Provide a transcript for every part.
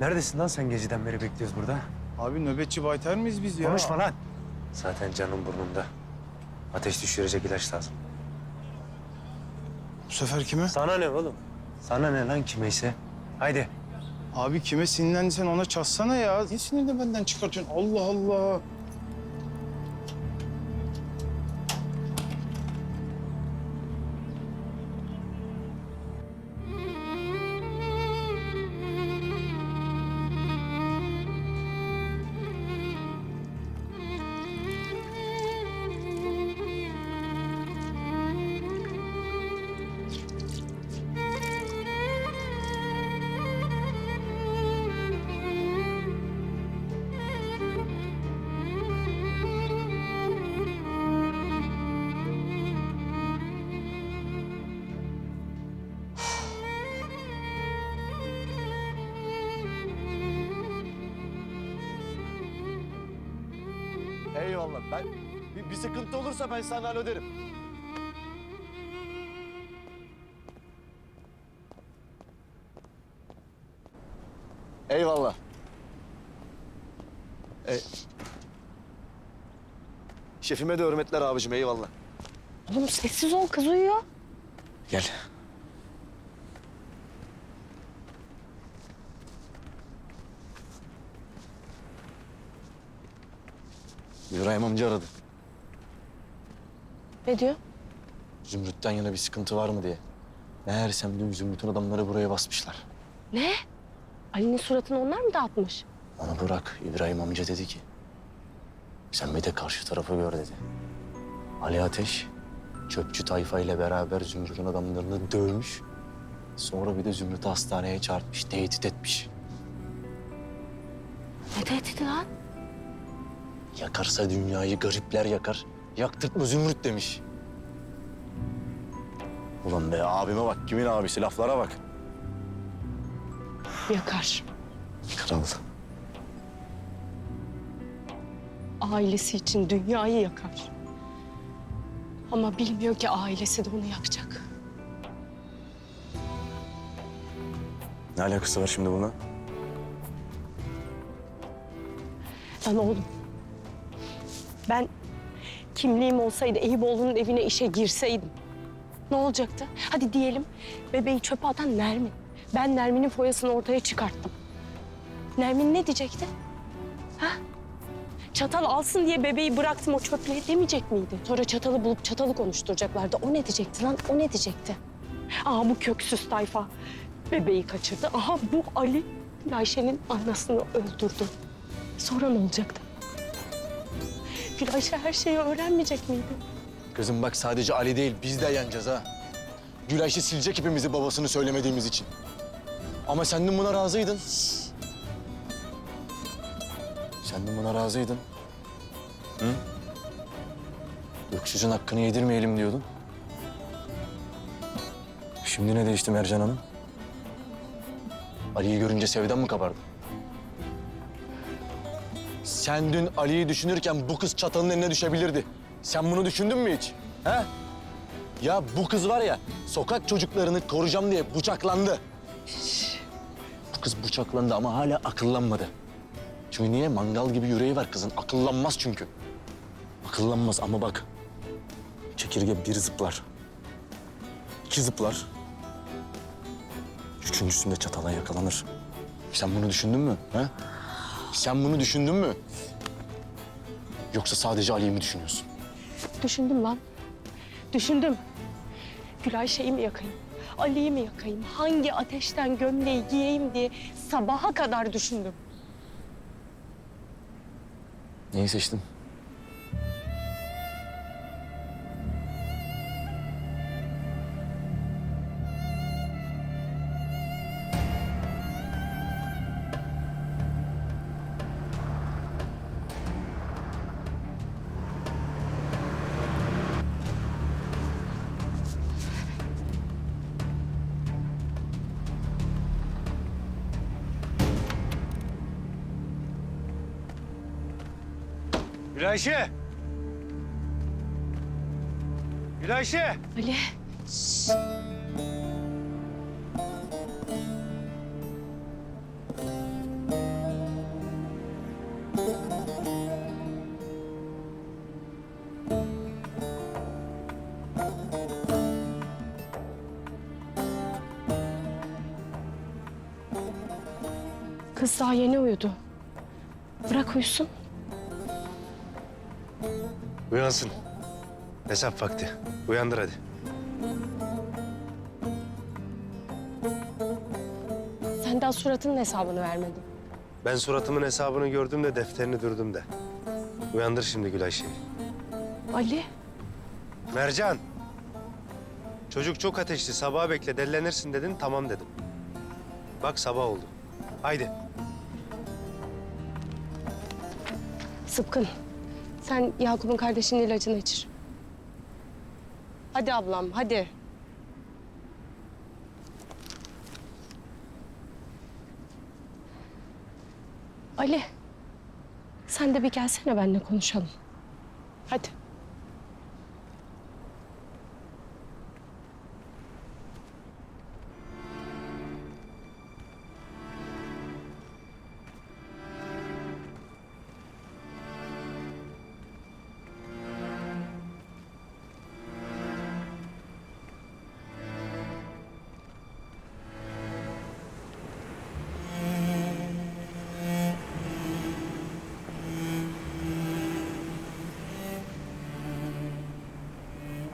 Neredesin lan sen geceden beri bekliyoruz burada? Abi nöbetçi baytar mıyız biz ya? Konuşma lan. Zaten canım burnumda. Ateş düşürecek ilaç lazım. Bu sefer kime? Sana ne oğlum? Sana ne lan kimeyse? Haydi. Abi kime sinirlendiysen ona çatsana ya. Niye sinirini benden çıkartıyorsun? Allah Allah. Eyvallah. Ben bir, bir sıkıntı olursa ben sana hallederim. Eyvallah. E... Şefime de hürmetler abicim eyvallah. Oğlum sessiz ol kız uyuyor. Gel. İbrahim amca aradı. Ne diyor? Zümrüt'ten yana bir sıkıntı var mı diye. Meğersem dün Zümrüt'ün adamları buraya basmışlar. Ne? Ali'nin suratını onlar mı dağıtmış? Onu bırak. İbrahim amca dedi ki. Sen bir de karşı tarafı gör dedi. Ali Ateş, çöpçü tayfa ile beraber Zümrüt'ün adamlarını dövmüş. Sonra bir de Zümrüt'ü hastaneye çağırtmış, tehdit etmiş. Ne tehdidi lan? Yakarsa dünyayı garipler yakar. Yaktık mı Zümrüt demiş. Ulan be abime bak, kimin abisi laflara bak. Yakar. Kral. Ailesi için dünyayı yakar. Ama bilmiyor ki ailesi de onu yakacak. Ne alakası var şimdi buna? Lan oğlum. Ben kimliğim olsaydı Eyüboğlu'nun evine işe girseydim. Ne olacaktı? Hadi diyelim bebeği çöpe atan Nermin. Ben Nermin'in foyasını ortaya çıkarttım. Nermin ne diyecekti? Ha? Çatal alsın diye bebeği bıraktım o çöplüğe demeyecek miydi? Sonra çatalı bulup çatalı konuşturacaklardı. O ne diyecekti lan? O ne diyecekti? Aha bu köksüz tayfa bebeği kaçırdı. Aha bu Ali Ayşe'nin anasını öldürdü. Sonra ne olacaktı? Gül Ayşe her şeyi öğrenmeyecek miydi? Kızım bak sadece Ali değil, biz de yeneceğiz ha. Gülayşe silecek hepimizi babasını söylemediğimiz için. Ama sen dün buna razıydın. Sen dün buna razıydın. Hı? Öksüzün hakkını yedirmeyelim diyordun. Şimdi ne değişti Mercan Hanım? Ali'yi görünce sevdan mı kabardı? Sen dün Ali'yi düşünürken bu kız çatalın eline düşebilirdi. Sen bunu düşündün mü hiç? He? Ya bu kız var ya, sokak çocuklarını koruyacağım diye bıçaklandı. Bu kız bıçaklandı ama hala akıllanmadı. Çünkü niye? Mangal gibi yüreği var kızın. Akıllanmaz çünkü. Akıllanmaz ama bak. Çekirge bir zıplar. iki zıplar. Üçüncüsünde çatala yakalanır. Sen bunu düşündün mü? He? Sen bunu düşündün mü? Yoksa sadece Ali'yi mi düşünüyorsun? Düşündüm lan. Düşündüm. Gül Ayşe'yi mi yakayım? Ali'yi mi yakayım? Hangi ateşten gömleği giyeyim diye sabaha kadar düşündüm. Neyi seçtin? Gülayşe! Gülayşe! Ali. Şşş. Kız daha yeni uyudu. Bırak uyusun, Uyansın. Hesap vakti. Uyandır hadi. Sen daha suratının hesabını vermedin. Ben suratımın hesabını gördüm de defterini dürdüm de. Uyandır şimdi Gülayşe'yi. Ali. Mercan. Çocuk çok ateşli. Sabaha bekle. Dellenirsin dedin. Tamam dedim. Bak sabah oldu. Haydi. Sıpkın. Sen Yakup'un kardeşinin ilacını içir. Hadi ablam hadi. Ali. Sen de bir gelsene benimle konuşalım. Hadi.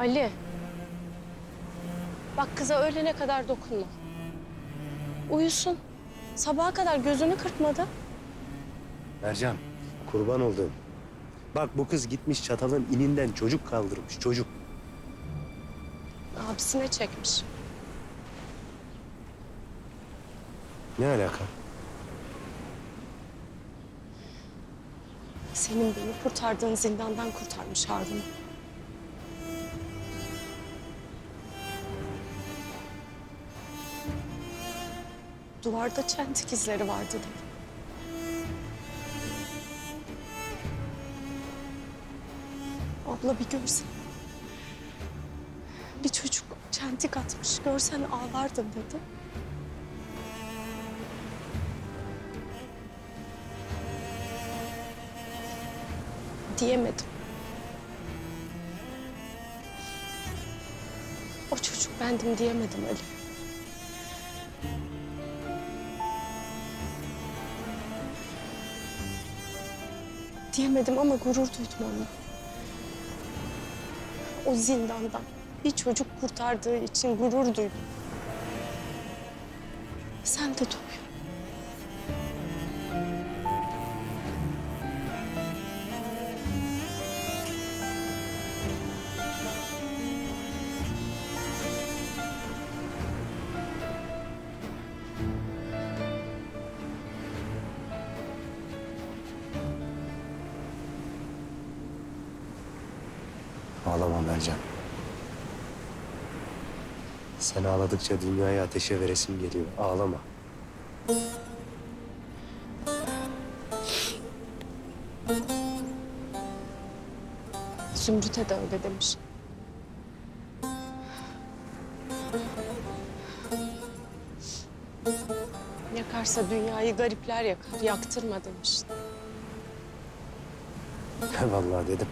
Ali. Bak kıza öğlene kadar dokunma. Uyusun. Sabaha kadar gözünü kırpmadı. Mercan. Kurban olduğum. Bak bu kız gitmiş çatalın ininden çocuk kaldırmış. Çocuk. Abisine çekmiş. Ne alaka? Senin beni kurtardığın zindandan kurtarmış Harun'u. Duvarda çentik izleri vardı dedi. Abla bir görsen. Bir çocuk çentik atmış. Görsen ağlardın dedi. Diyemedim. O çocuk bendim diyemedim Ali. Diyemedim ama gurur duydum onunla. O zindandan bir çocuk kurtardığı için gurur duydum. Sen de duy. Ağlama Mercan. Sen ağladıkça dünyayı ateşe veresim geliyor. Ağlama. Zümrüt'e de öyle demiş. Yakarsa dünyayı garipler yakar, yaktırma demiş. Vallahi dedim.